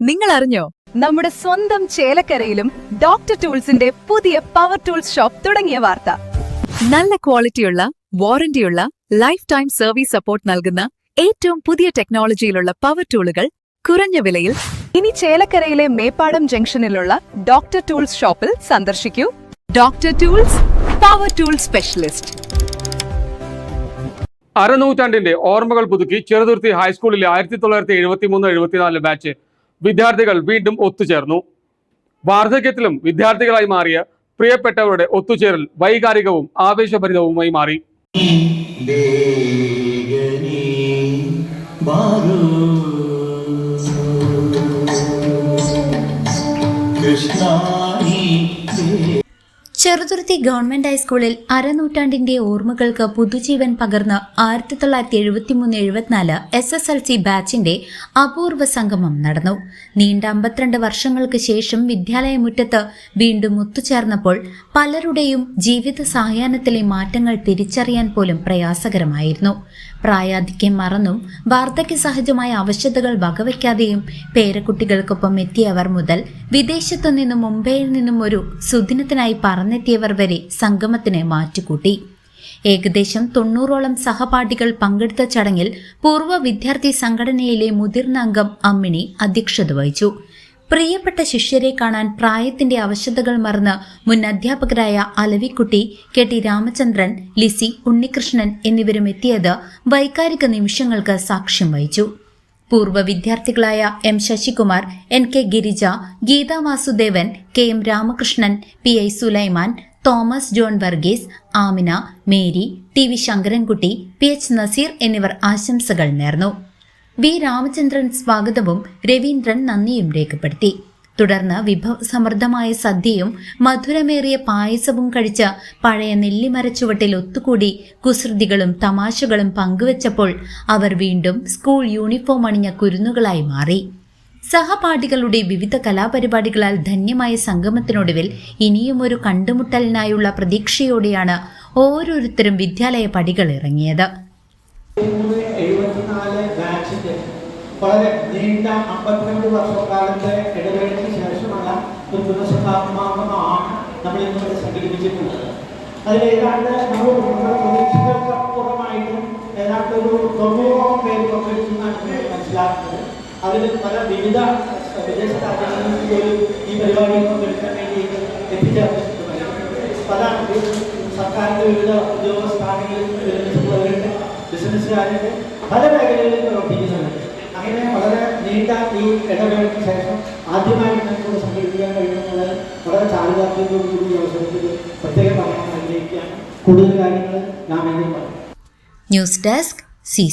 നിങ്ങൾ അറിഞ്ഞോ നമ്മുടെ സ്വന്തം ചേലക്കരയിലും ഡോക്ടർ ടൂൾസിന്റെ പുതിയ പവർ ടൂൾസ് ഷോപ്പ് തുടങ്ങിയ വാർത്ത. നല്ല ക്വാളിറ്റിയുള്ള വാറന്റിയുള്ള ലൈഫ് ടൈം സർവീസ് സപ്പോർട്ട് നൽകുന്ന ഏറ്റവും പുതിയ ടെക്നോളജിയിലുള്ള പവർ ടൂളുകൾ കുറഞ്ഞ വിലയിൽ ഇനി ചേലക്കരയിലെ മേപ്പാടം ജംഗ്ഷനിലുള്ള ഡോക്ടർ ടൂൾസ് ഷോപ്പിൽ സന്ദർശിക്കൂ. Doctor tools power tool specialist അരനൂറ്റാണ്ടിന്റെ ഓർമ്മകൾ പുതുക്കി ചെറുതുരുത്തി ഹൈസ്കൂളിലെ ആയിരത്തി തൊള്ളായിരത്തി എഴുപത്തി മൂന്ന് എഴുപത്തിനാല് ബാച്ച് വിദ്യാർത്ഥികൾ വീണ്ടും ഒത്തുചേർന്നു. വാർദ്ധക്യത്തിലും വിദ്യാർത്ഥികളായി മാറിയ പ്രിയപ്പെട്ടവരുടെ ഒത്തുചേരൽ വൈകാരികവും ആവേശഭരിതവുമായി മാറി. കൃഷ്ണാനി ചെറുതുരുത്തി ഗവൺമെന്റ് ഹൈസ്കൂളിൽ അരനൂറ്റാണ്ടിന്റെ ഓർമ്മകൾക്ക് പുതുജീവൻ പകർന്ന് ആയിരത്തി തൊള്ളായിരത്തി എഴുപത്തിമൂന്ന് എഴുപത്തിനാല് എസ് എസ് എൽ സി ബാച്ചിന്റെ അപൂർവ സംഗമം നടന്നു. നീണ്ട അമ്പത്തിരണ്ട് വർഷങ്ങൾക്ക് ശേഷം വിദ്യാലയമുറ്റത്ത് വീണ്ടും ഒത്തുചേർന്നപ്പോൾ പലരുടെയും ജീവിത സായാഹ്നത്തിലെ മാറ്റങ്ങൾ തിരിച്ചറിയാൻ പോലും പ്രയാസകരമായിരുന്നു. പ്രായാധിക്യം മറന്നും വാർദ്ധക്യ സഹജമായ ആവശ്യതകൾ വകവയ്ക്കാതെയും പേരക്കുട്ടികൾക്കൊപ്പം എത്തിയവർ മുതൽ വിദേശത്തു നിന്നും മുംബൈയിൽ നിന്നും ഒരു സുദിനത്തിനായി പറന്നെത്തിയവർ വരെ സംഗമത്തിന് മാറ്റുകൂട്ടി. ഏകദേശം തൊണ്ണൂറോളം സഹപാഠികൾ പങ്കെടുത്ത ചടങ്ങിൽ പൂർവ വിദ്യാർത്ഥി സംഘടനയിലെ മുതിർന്ന അംഗം അമ്മിണി അധ്യക്ഷത വഹിച്ചു. പ്രിയപ്പെട്ട ശിഷ്യരെ കാണാൻ പ്രായത്തിന്റെ അവശതകൾ മറന്ന് മുൻ അധ്യാപകരായ അലവിക്കുട്ടി കെ ടി രാമചന്ദ്രൻ ലിസി ഉണ്ണികൃഷ്ണൻ എന്നിവരും എത്തിയത് വൈകാരിക നിമിഷങ്ങൾക്ക് സാക്ഷ്യം വഹിച്ചു. പൂർവ വിദ്യാർത്ഥികളായ M Sasikumar N K Girija Geetha Vasudevan K M Ramakrishnan P I Sulaiman Thomas John Varghese Amina Mary T V Sankarankutty P H Naseer എന്നിവർ ആശംസകൾ നേർന്നു. വി രാമചന്ദ്രൻ സ്വാഗതവും രവീന്ദ്രൻ നന്ദിയും രേഖപ്പെടുത്തി. തുടർന്ന് വിഭവസമൃദ്ധമായ സദ്യയും മധുരമേറിയ പായസവും കഴിച്ച പഴയ നെല്ലിമരച്ചുവട്ടിൽ ഒത്തുകൂടി കുസൃതികളും തമാശകളും പങ്കുവച്ചപ്പോൾ അവർ വീണ്ടും സ്കൂൾ യൂണിഫോം അണിഞ്ഞ കുരുന്നുകളായി മാറി. സഹപാഠികളുടെ വിവിധ കലാപരിപാടികളാൽ ധന്യമായ സംഗമത്തിനൊടുവിൽ ഇനിയും ഒരു കണ്ടുമുട്ടലിനായുള്ള പ്രതീക്ഷയോടെയാണ് ഓരോരുത്തരും വിദ്യാലയ പടികൾ ഇറങ്ങിയത്. വളരെ നീണ്ട അമ്പത്തിരണ്ട് വർഷക്കാലത്തെ ഇടവേളയ്ക്ക് ശേഷമുള്ള ഒരു പുനഃസമാഗമമാണ് നമ്മൾ ഇന്നിവിടെ സംഘടിപ്പിച്ചിട്ടുള്ളത്. അതിൽ ഏതാണ്ട് നമ്മൾ പ്രതീക്ഷകൾക്കപ്പുറമായിട്ടും ഏതാണ്ട് ഒരു തൊണ്ണൂറോളം പേര് പങ്കെടുക്കുന്നതാണ് മനസ്സിലാക്കുന്നത് അതിൽ പല വിവിധ വിദേശ രാജ്യങ്ങളിൽ പോലും ഈ പരിപാടിയിൽ പങ്കെടുക്കാൻ വേണ്ടി എത്തിച്ചേർന്നിട്ടുണ്ട്. പല സർക്കാരിന്റെ വിവിധ ഉദ്യോഗ ബിസിനസ്സുകാരുണ്ട് പല മേഖലകളിൽ പ്രവർത്തിക്കുന്നുണ്ട്. അങ്ങനെ വളരെ നീണ്ട ഈ ഇടവേളയ്ക്ക് ശേഷം ആദ്യമായിട്ട് നമുക്കിവിടെ സംഘടിപ്പിക്കാൻ കഴിയുന്നത് വളരെ ചാരിതാർത്ഥ്യത്തോടു കൂടി ഈ അവസരത്തിൽ പ്രത്യേകം പറയാൻ ആഗ്രഹിക്കുകയാണ്. കൂടുതൽ കാര്യങ്ങൾ നാം എന്നും പറയും. News desk C